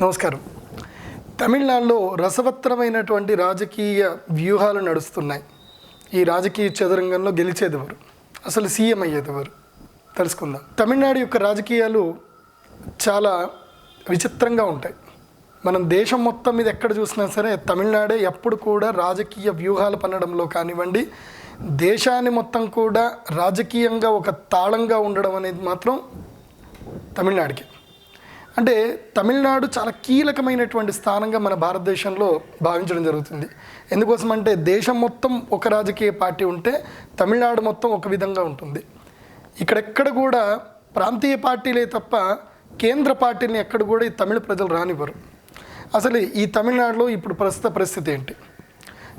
నమస్కారం. తమిళనాడులో రసవత్తరమైనటువంటి రాజకీయ వ్యూహాలు నడుస్తున్నాయి. ఈ రాజకీయ చదురంగంలో గెలిచేదెవరు అసలు సీఎం అయ్యేదెవరు తెలుసుకుందాం. తమిళనాడు యొక్క రాజకీయాలు చాలా విచిత్రంగా ఉంటాయి. మనం దేశం మొత్తం మీద ఎక్కడ చూసినా సరే తమిళనాడే ఎప్పుడు కూడా రాజకీయ వ్యూహాలు పన్నడంలో కానివ్వండి దేశాన్ని మొత్తం కూడా రాజకీయంగా ఒక తాళంగా ఉండడం అనేది మాత్రం తమిళనాడుకి. అంటే తమిళనాడు చాలా కీలకమైనటువంటి స్థానంగా మన భారతదేశంలో భావించడం జరుగుతుంది. ఎందుకోసం అంటే దేశం మొత్తం ఒక రాజకీయ పార్టీ ఉంటే తమిళనాడు మొత్తం ఒక విధంగా ఉంటుంది. ఇక్కడెక్కడ కూడా ప్రాంతీయ పార్టీలే తప్ప కేంద్ర పార్టీని ఎక్కడ కూడా ఈ తమిళ ప్రజలు రానివ్వరు. అసలు ఈ తమిళనాడులో ఇప్పుడు ప్రస్తుత పరిస్థితి ఏంటి?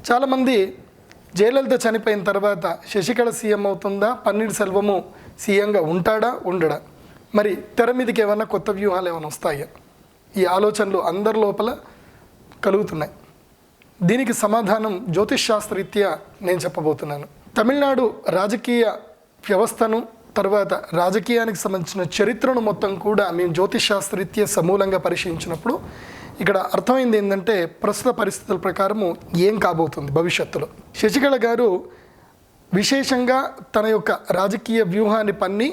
చాలామంది జయలలిత చనిపోయిన తర్వాత శశికళ సీఎం అవుతుందా? పన్నీర్ సెల్వము సీఎంగా ఉంటాడా? ఉండడా? మరి తెర మీదకి ఏమైనా కొత్త వ్యూహాలు ఏమైనా వస్తాయా? ఈ ఆలోచనలు అందరి లోపల కలుగుతున్నాయి. దీనికి సమాధానం జ్యోతిష్ శాస్త్రరీత్యా నేను చెప్పబోతున్నాను. తమిళనాడు రాజకీయ వ్యవస్థను తర్వాత రాజకీయానికి సంబంధించిన చరిత్రను మొత్తం కూడా మేము జ్యోతిష్ శాస్త్రరీత్యా సమూలంగా పరిశీలించినప్పుడు ఇక్కడ అర్థమైంది ఏంటంటే ప్రస్తుత పరిస్థితుల ప్రకారము ఏం కాబోతుంది భవిష్యత్తులో. శశికళ గారు విశేషంగా తన యొక్క రాజకీయ వ్యూహాన్ని పన్ని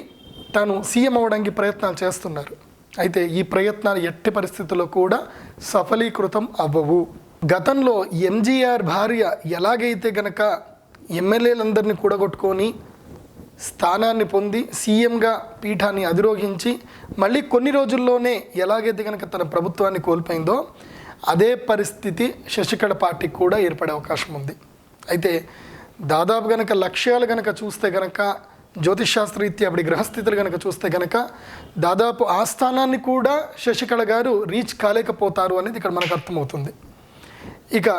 తాను సీఎం అవడానికి ప్రయత్నాలు చేస్తున్నారు. అయితే ఈ ప్రయత్నాలు ఎట్టి పరిస్థితుల్లో కూడా సఫలీకృతం అవ్వవు. గతంలో ఎంజీఆర్ భార్య ఎలాగైతే గనక ఎమ్మెల్యేలందరినీ కూడగొట్టుకొని స్థానాన్ని పొంది సీఎంగా పీఠాన్ని అధిరోహించి మళ్ళీ కొన్ని రోజుల్లోనే ఎలాగైతే కనుక తన ప్రభుత్వాన్ని కోల్పోయిందో అదే పరిస్థితి శశికళ పార్టీకి కూడా ఏర్పడే అవకాశం ఉంది. అయితే దాదాపు గనక లక్ష్యాలు గనక చూస్తే గనక జ్యోతిష్శాస్త్రరీత్యా అప్పటి గ్రహస్థితులు కనుక చూస్తే కనుక దాదాపు ఆ స్థానాన్ని కూడా శశికళ గారు రీచ్ కాలేకపోతారు అనేది ఇక్కడ మనకు అర్థమవుతుంది. ఇక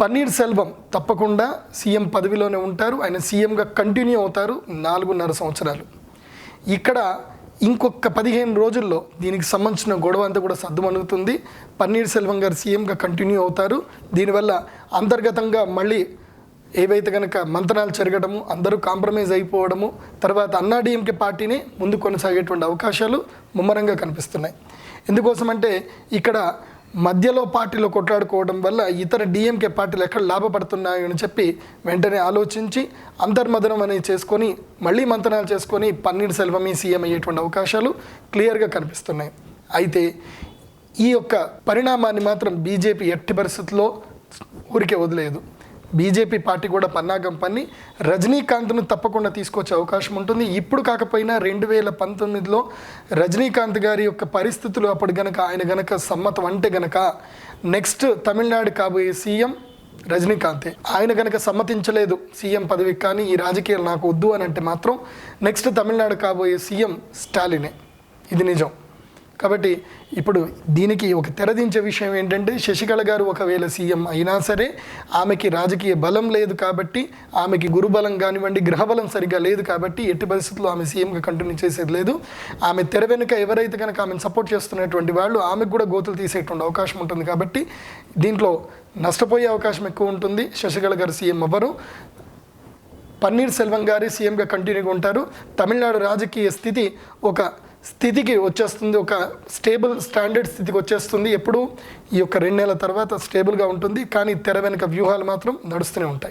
పన్నీర్ సెల్వం తప్పకుండా సీఎం పదవిలోనే ఉంటారు. ఆయన సీఎంగా కంటిన్యూ అవుతారు నాలుగున్నర సంవత్సరాలు. ఇక్కడ ఇంకొక పదిహేను రోజుల్లో దీనికి సంబంధించిన గొడవ అంతా కూడా సర్దుమణుగుతుంది. పన్నీర్ సెల్వం గారు సీఎంగా కంటిన్యూ అవుతారు. దీనివల్ల అంతర్గతంగా మళ్ళీ ఏవైతే కనుక మంతనాలు జరగడము అందరూ కాంప్రమైజ్ అయిపోవడము తర్వాత అన్నాడీఎంకే పార్టీని ముందు కొనసాగేటువంటి అవకాశాలు ముమ్మరంగా కనిపిస్తున్నాయి. ఎందుకోసమంటే ఇక్కడ మధ్యలో పార్టీలో కొట్లాడుకోవడం వల్ల ఇతర డిఎంకే పార్టీలు ఎక్కడ లాభపడుతున్నాయో అని చెప్పి వెంటనే ఆలోచించి అంతర్మదనం అనేది చేసుకొని మళ్ళీ మంతనాలు చేసుకొని పన్నీర్ సెల్వమి సీఎం అయ్యేటువంటి అవకాశాలు క్లియర్గా కనిపిస్తున్నాయి. అయితే ఈ యొక్క పరిణామాన్ని మాత్రం బీజేపీ ఎట్టి పరిస్థితుల్లో ఊరికే వదిలేదు. బీజేపీ పార్టీ కూడా పన్నాగం పన్ని రజనీకాంత్ను తప్పకుండా తీసుకొచ్చే అవకాశం ఉంటుంది. ఇప్పుడు కాకపోయినా రెండు వేల పంతొమ్మిదిలో రజనీకాంత్ గారి యొక్క పరిస్థితులు అప్పుడు గనక ఆయన గనక సమ్మతం అంటే గనక నెక్స్ట్ తమిళనాడు కాబోయే సీఎం రజనీకాంతే. ఆయన కనుక సమ్మతించలేదు సీఎం పదవికి కానీ ఈ రాజకీయాలు నాకు వద్దు అని అంటే మాత్రం నెక్స్ట్ తమిళనాడు కాబోయే సీఎం స్టాలినే. ఇది నిజం. కాబట్టి ఇప్పుడు దీనికి ఒక తెరదించే విషయం ఏంటంటే శశికళ గారు ఒకవేళ సీఎం అయినా సరే ఆమెకి రాజకీయ బలం లేదు కాబట్టి ఆమెకి గురుబలం కానివ్వండి గ్రహబలం సరిగ్గా లేదు కాబట్టి ఎట్టి పరిస్థితుల్లో ఆమె సీఎంగా కంటిన్యూ చేసేది లేదు. ఆమె తెర వెనుక ఎవరైతే కనుక ఆమెను సపోర్ట్ చేస్తున్నటువంటి వాళ్ళు ఆమెకు కూడా గోతులు తీసేటువంటి అవకాశం ఉంటుంది కాబట్టి దీంట్లో నష్టపోయే అవకాశం ఎక్కువ ఉంటుంది. శశికళ గారు సీఎం అవ్వరు. పన్నీర్ సెల్వం గారి సీఎంగా కంటిన్యూగా ఉంటారు. తమిళనాడు రాజకీయ స్థితి ఒక స్థితికి వచ్చేస్తుంది ఒక స్టేబుల్ స్టాండర్డ్ స్థితికి వచ్చేస్తుంది. ఎప్పుడు ఈ యొక్క రెండు నెలల తర్వాత స్టేబుల్గా ఉంటుంది కానీ తెర వెనుక వ్యూహాలు మాత్రం నడుస్తూనే ఉంటాయి.